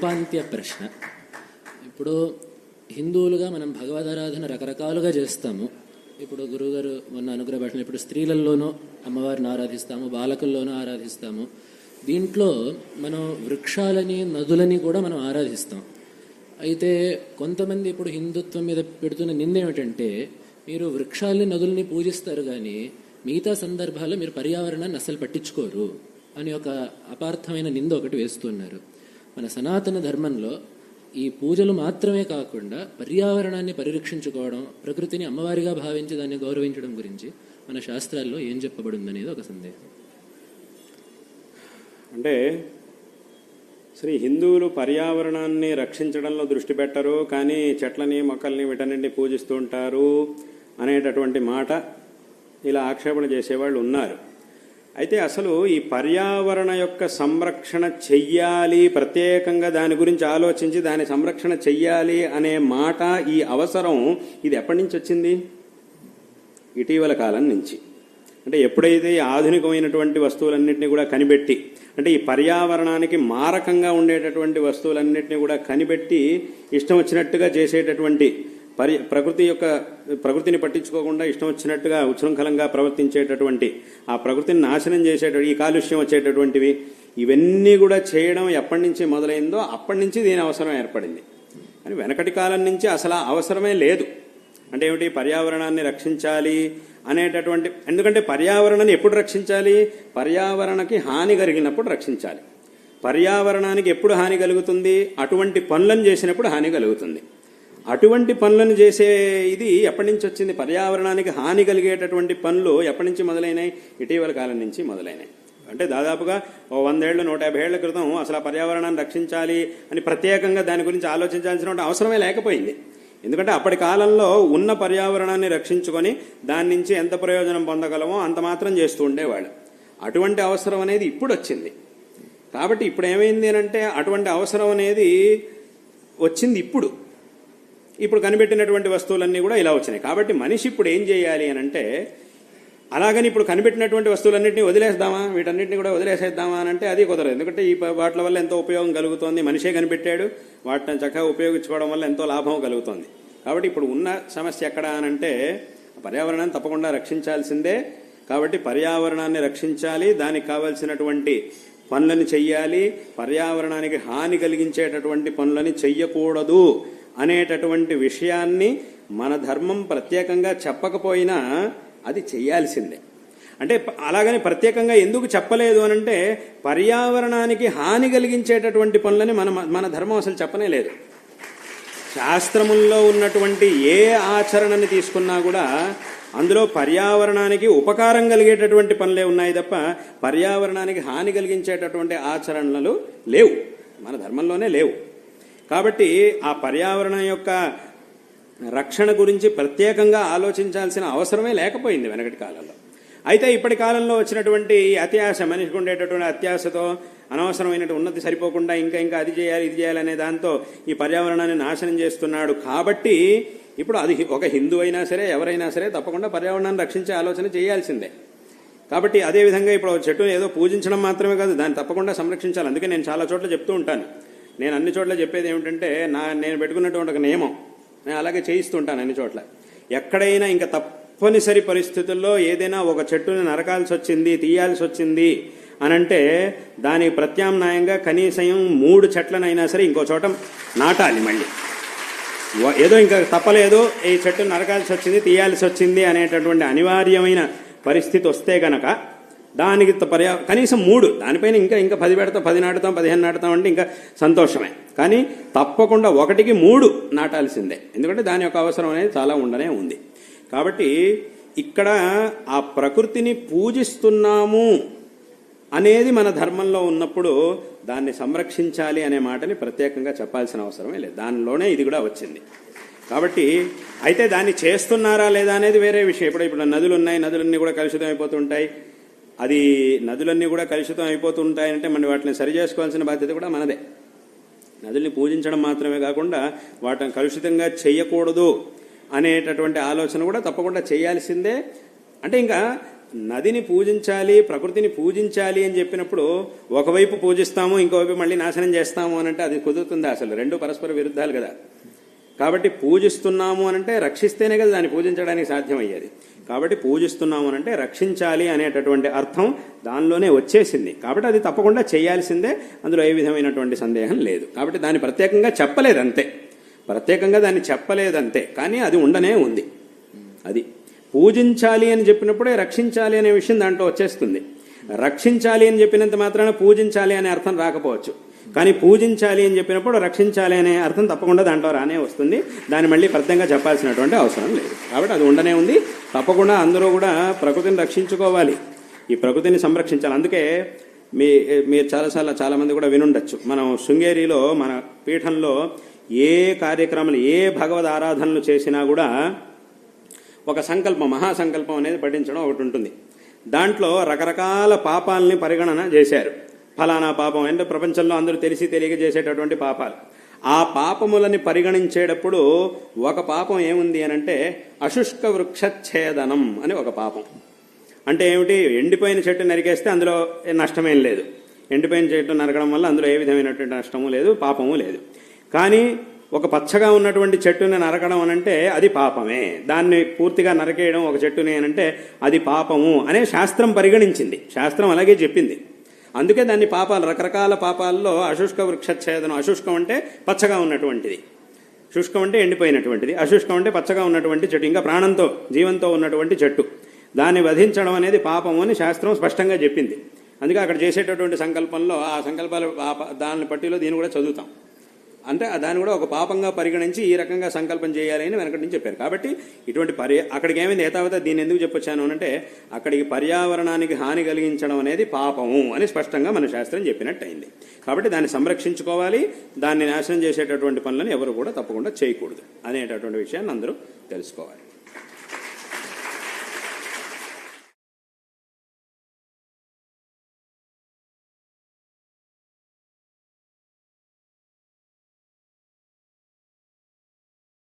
ఉపాంత్య ప్రశ్న. ఇప్పుడు హిందువులుగా మనం భగవదారాధన రకరకాలుగా చేస్తాము. ఇప్పుడు గురుగారు మొన్న అనుగ్రహ భాషణ ఇప్పుడు స్త్రీలలోనూ అమ్మవారిని ఆరాధిస్తాము బాలకుల్లోనూ ఆరాధిస్తాము. దీంట్లో మనం వృక్షాలని నదులని కూడా మనం ఆరాధిస్తాం. అయితే కొంతమంది ఇప్పుడు హిందుత్వం మీద పెడుతున్న నింద ఏమిటంటే మీరు వృక్షాలని నదుల్ని పూజిస్తారు కానీ మిగతా సందర్భాల్లో మీరు పర్యావరణాన్ని అసలు పట్టించుకోరు అని ఒక అపార్థమైన నింద ఒకటి వేస్తున్నారు. మన సనాతన ధర్మంలో ఈ పూజలు మాత్రమే కాకుండా పర్యావరణాన్ని పరిరక్షించుకోవడం ప్రకృతిని అమ్మవారిగా భావించి దాన్ని గౌరవించడం గురించి మన శాస్త్రాల్లో ఏం చెప్పబడిందనేది ఒక సందేహం. అంటే శ్రీ హిందువులు పర్యావరణాన్ని రక్షించడంలో దృష్టి పెట్టరు కానీ చెట్లని మొక్కల్ని వీటన్నింటినీ పూజిస్తూ ఉంటారు అనేటటువంటి మాట ఇలా ఆక్షేపణ చేసేవాళ్ళు ఉన్నారు. అయితే అసలు ఈ పర్యావరణ యొక్క సంరక్షణ చెయ్యాలి ప్రత్యేకంగా దాని గురించి ఆలోచించి దాని సంరక్షణ చెయ్యాలి అనే మాట ఈ అవసరం ఇది ఎప్పటి నుంచి వచ్చింది? ఇటీవల కాలం నుంచి. అంటే ఎప్పుడైతే ఈ ఆధునికమైనటువంటి వస్తువులన్నింటినీ కూడా కనిపెట్టి అంటే ఈ పర్యావరణానికి మారకంగా ఉండేటటువంటి వస్తువులన్నింటినీ కూడా కనిపెట్టి ఇష్టం వచ్చినట్టుగా చేసేటటువంటి పరి ప్రకృతి యొక్క ప్రకృతిని పట్టించుకోకుండా ఇష్టం వచ్చినట్టుగా ఉచ్ఛృంఖలంగా ప్రవర్తించేటటువంటి ఆ ప్రకృతిని నాశనం చేసేటటువంటి ఈ కాలుష్యం వచ్చేటటువంటివి ఇవన్నీ కూడా చేయడం ఎప్పటి నుంచి మొదలైందో అప్పటి నుంచి దీని అవసరం ఏర్పడింది. కానీ వెనకటి కాలం నుంచి అసలు అవసరమే లేదు. అంటే ఏమిటి? పర్యావరణాన్ని రక్షించాలి అనేటటువంటి ఎందుకంటే పర్యావరణాన్ని ఎప్పుడు రక్షించాలి? పర్యావరణకి హాని కలిగినప్పుడు రక్షించాలి. పర్యావరణానికి ఎప్పుడు హాని కలుగుతుంది? అటువంటి పనులను చేసినప్పుడు హాని కలుగుతుంది. అటువంటి పనులను చేసే ఇది ఎప్పటి నుంచి వచ్చింది? పర్యావరణానికి హాని కలిగేటటువంటి పనులు ఎప్పటి నుంచి మొదలైనాయి? ఇటీవల కాలం నుంచి మొదలైనాయి. అంటే దాదాపుగా ఓ వందేళ్ళు నూట యాభై ఏళ్ళ క్రితం అసలు ఆ పర్యావరణాన్ని రక్షించాలి అని ప్రత్యేకంగా దాని గురించి ఆలోచించాల్సిన అవసరమే లేకపోయింది. ఎందుకంటే అప్పటి కాలంలో ఉన్న పర్యావరణాన్ని రక్షించుకొని దాని నుంచి ఎంత ప్రయోజనం పొందగలమో అంత మాత్రం చేస్తూ ఉండేవాళ్ళు. అటువంటి అవసరం అనేది ఇప్పుడు వచ్చింది. కాబట్టి ఇప్పుడు ఏమైంది అని అంటే అటువంటి అవసరం అనేది వచ్చింది ఇప్పుడు. ఇప్పుడు కనిపెట్టినటువంటి వస్తువులన్నీ కూడా ఇలా వచ్చినాయి. కాబట్టి మనిషి ఇప్పుడు ఏం చేయాలి అని అంటే అలాగని ఇప్పుడు కనిపెట్టినటువంటి వస్తువులన్నింటినీ వదిలేద్దామా? వీటన్నిటిని కూడా వదిలేసేద్దామా అని అంటే అది కుదరదు. ఎందుకంటే ఈ వాటి వల్ల ఎంతో ఉపయోగం కలుగుతోంది. మనిషే కనిపెట్టాడు. వాటిని చక్కగా ఉపయోగించుకోవడం వల్ల ఎంతో లాభం కలుగుతోంది. కాబట్టి ఇప్పుడు ఉన్న సమస్య ఎక్కడ అని అంటే పర్యావరణాన్ని తప్పకుండా రక్షించాల్సిందే. కాబట్టి పర్యావరణాన్ని రక్షించాలి. దానికి కావలసినటువంటి పనులను చెయ్యాలి. పర్యావరణానికి హాని కలిగించేటటువంటి పనులని చెయ్యకూడదు. అనేటటువంటి విషయాన్ని మన ధర్మం ప్రత్యేకంగా చెప్పకపోయినా అది చేయాల్సిందే. అంటే అలాగని ప్రత్యేకంగా ఎందుకు చెప్పలేదు అని అంటే పర్యావరణానికి హాని కలిగించేటటువంటి పనులని మన మన ధర్మం అసలు చెప్పనే లేదు. శాస్త్రముల్లో ఉన్నటువంటి ఏ ఆచరణని తీసుకున్నా కూడా అందులో పర్యావరణానికి ఉపకారం కలిగేటటువంటి పనులే ఉన్నాయి తప్ప పర్యావరణానికి హాని కలిగించేటటువంటి ఆచరణలు లేవు. మన ధర్మంలోనే లేవు. కాబట్టి ఆ పర్యావరణం యొక్క రక్షణ గురించి ప్రత్యేకంగా ఆలోచించాల్సిన అవసరమే లేకపోయింది వెనకటి కాలంలో. అయితే ఇప్పటి కాలంలో వచ్చినటువంటి అత్యాశ మనిషికి ఉండేటటువంటి అత్యాశతో అనవసరమైన ఉన్నతి సరిపోకుండా ఇంకా ఇంకా అది చేయాలి ఇది చేయాలనే దాంతో ఈ పర్యావరణాన్ని నాశనం చేస్తున్నాడు. కాబట్టి ఇప్పుడు అది ఒక హిందూ అయినా సరే ఎవరైనా సరే తప్పకుండా పర్యావరణాన్ని రక్షించే ఆలోచన చేయాల్సిందే. కాబట్టి అదే విధంగా ఇప్పుడు ఒక చెట్టును ఏదో పూజించడం మాత్రమే కాదు దాన్ని తప్పకుండా సంరక్షించాలి. అందుకే నేను చాలా చోట్ల చెప్తూ ఉంటాను. నేను అన్ని చోట్ల చెప్పేది ఏమిటంటే నా నేను పెట్టుకున్నటువంటి ఒక నియమం. నేను అలాగే చేయిస్తుంటాను అన్ని చోట్ల. ఎక్కడైనా ఇంకా తప్పనిసరి పరిస్థితుల్లో ఏదైనా ఒక చెట్టుని నరకాల్సి వచ్చింది తీయాల్సి వచ్చింది అనంటే దానికి ప్రత్యామ్నాయంగా కనీసం మూడు చెట్లనైనా సరే ఇంకో చోట నాటాలి మళ్ళీ. ఏదో ఇంకా తప్పలేదు ఈ చెట్టు నరకాల్సి వచ్చింది తీయాల్సి వచ్చింది అనేటటువంటి అనివార్యమైన పరిస్థితి వస్తే గనక దానికి పర్యా కనీసం మూడు. దానిపైన ఇంకా ఇంకా పది పెడతాం పది నాటుతాం పదిహేను నాటుతాం అంటే ఇంకా సంతోషమే. కానీ తప్పకుండా ఒకటికి మూడు నాటాల్సిందే. ఎందుకంటే దాని యొక్క అవసరం అనేది చాలా ఉండనే ఉంది. కాబట్టి ఇక్కడ ఆ ప్రకృతిని పూజిస్తున్నాము అనేది మన ధర్మంలో ఉన్నప్పుడు దాన్ని సంరక్షించాలి అనే మాటని ప్రత్యేకంగా చెప్పాల్సిన అవసరమే లేదు. దానిలోనే ఇది కూడా వచ్చింది. కాబట్టి అయితే దాన్ని చేస్తున్నారా లేదా అనేది వేరే విషయం. ఇప్పుడు ఇప్పుడు నదులు ఉన్నాయి నదులన్నీ కూడా కలుషితం అయిపోతుంటాయి అది నదులన్నీ కూడా కలుషితం అయిపోతుంటాయంటే మన వాటిని సరి చేసుకోవాల్సిన బాధ్యత కూడా మనదే. నదుల్ని పూజించడం మాత్రమే కాకుండా వాటిని కలుషితంగా చేయకూడదు అనేటటువంటి ఆలోచన కూడా తప్పకుండా చేయాల్సిందే. అంటే ఇంకా నదిని పూజించాలి ప్రకృతిని పూజించాలి అని చెప్పినప్పుడు ఒకవైపు పూజిస్తాము ఇంకోవైపు మళ్ళీ నాశనం చేస్తాము అని అంటే అది కుదురుతుంది అసలు? రెండు పరస్పర విరుద్ధాలు కదా. కాబట్టి పూజిస్తున్నాము అనంటే రక్షిస్తేనే కదా దాన్ని పూజించడానికి సాధ్యమయ్యేది. కాబట్టి పూజిస్తున్నాము అనంటే రక్షించాలి అనేటటువంటి అర్థం దానిలోనే వచ్చేసింది. కాబట్టి అది తప్పకుండా చేయాల్సిందే. అందులో ఏ విధమైనటువంటి సందేహం లేదు. కాబట్టి దాన్ని ప్రత్యేకంగా చెప్పలేదంతే. ప్రత్యేకంగా దాన్ని చెప్పలేదంతే. కానీ అది ఉండనే ఉంది. అది పూజించాలి అని చెప్పినప్పుడే రక్షించాలి అనే విషయం దాంట్లో వచ్చేస్తుంది. రక్షించాలి అని చెప్పినంత మాత్రాన పూజించాలి అనే అర్థం రాకపోవచ్చు. కానీ పూజించాలి అని చెప్పినప్పుడు రక్షించాలి అనే అర్థం తప్పకుండా దాంట్లో రానే వస్తుంది. దాన్ని మళ్ళీ ప్రత్యేకంగా చెప్పాల్సినటువంటి అవసరం లేదు. కాబట్టి అది ఉండనే ఉంది. తప్పకుండా అందరూ కూడా ప్రకృతిని రక్షించుకోవాలి. ఈ ప్రకృతిని సంరక్షించాలి. అందుకే మీ మీరు చాలాసార్లు చాలామంది కూడా వినుండొచ్చు. మనం శృంగేరిలో మన పీఠంలో ఏ కార్యక్రమాలు ఏ భగవద్ ఆరాధనలు చేసినా కూడా ఒక సంకల్పం మహాసంకల్పం అనేది పఠించడం ఒకటి ఉంటుంది. దాంట్లో రకరకాల పాపాలని పరిగణన చేశారు. ఫలానా పాపం అంటే ప్రపంచంలో అందరూ తెలిసి తెలియక చేసేటటువంటి పాపాలు. ఆ పాపములని పరిగణించేటప్పుడు ఒక పాపం ఏముంది అని అంటే అశుష్క వృక్షఛేదనం అని ఒక పాపం. అంటే ఏమిటి? ఎండిపోయిన చెట్టు నరికేస్తే అందులో నష్టమేం లేదు. ఎండిపోయిన చెట్టు నరకడం వల్ల అందులో ఏ విధమైనటువంటి నష్టము లేదు పాపము లేదు. కానీ ఒక పచ్చగా ఉన్నటువంటి చెట్టుని నరకడం అనంటే అది పాపమే. దాన్ని పూర్తిగా నరకేయడం ఒక చెట్టుని అనంటే అది పాపము అనే శాస్త్రం పరిగణించింది. శాస్త్రం అలాగే చెప్పింది. అందుకే దాన్ని పాపాలు రకరకాల పాపాల్లో అశుష్క వృక్షఛేదనం. అశుష్కం అంటే పచ్చగా ఉన్నటువంటిది. శుష్కం అంటే ఎండిపోయినటువంటిది. అశుష్కం అంటే పచ్చగా ఉన్నటువంటి చెట్టు ఇంకా ప్రాణంతో జీవంతో ఉన్నటువంటి చెట్టు. దాన్ని వధించడం అనేది పాపము అని శాస్త్రం స్పష్టంగా చెప్పింది. అందుకే అక్కడ చేసేటటువంటి సంకల్పంలో ఆ సంకల్పాలు దాని పట్టిలో దీన్ని కూడా చదువుతాం. అంటే దాన్ని కూడా ఒక పాపంగా పరిగణించి ఈ రకంగా సంకల్పం చేయాలి అని వెనకటి నుంచి చెప్పారు. కాబట్టి ఇటువంటి పర్య అక్కడికి ఏమైంది ఏతావత దీన్ని ఎందుకు చెప్పొచ్చాను అంటే అక్కడికి పర్యావరణానికి హాని కలిగించడం అనేది పాపము అని స్పష్టంగా మన శాస్త్రం చెప్పినట్టు అయింది కాబట్టి దాన్ని సంరక్షించుకోవాలి. దాన్ని నాశనం చేసేటటువంటి పనులను ఎవరు కూడా తప్పకుండా చేయకూడదు అనేటటువంటి విషయాన్ని అందరూ తెలుసుకోవాలి.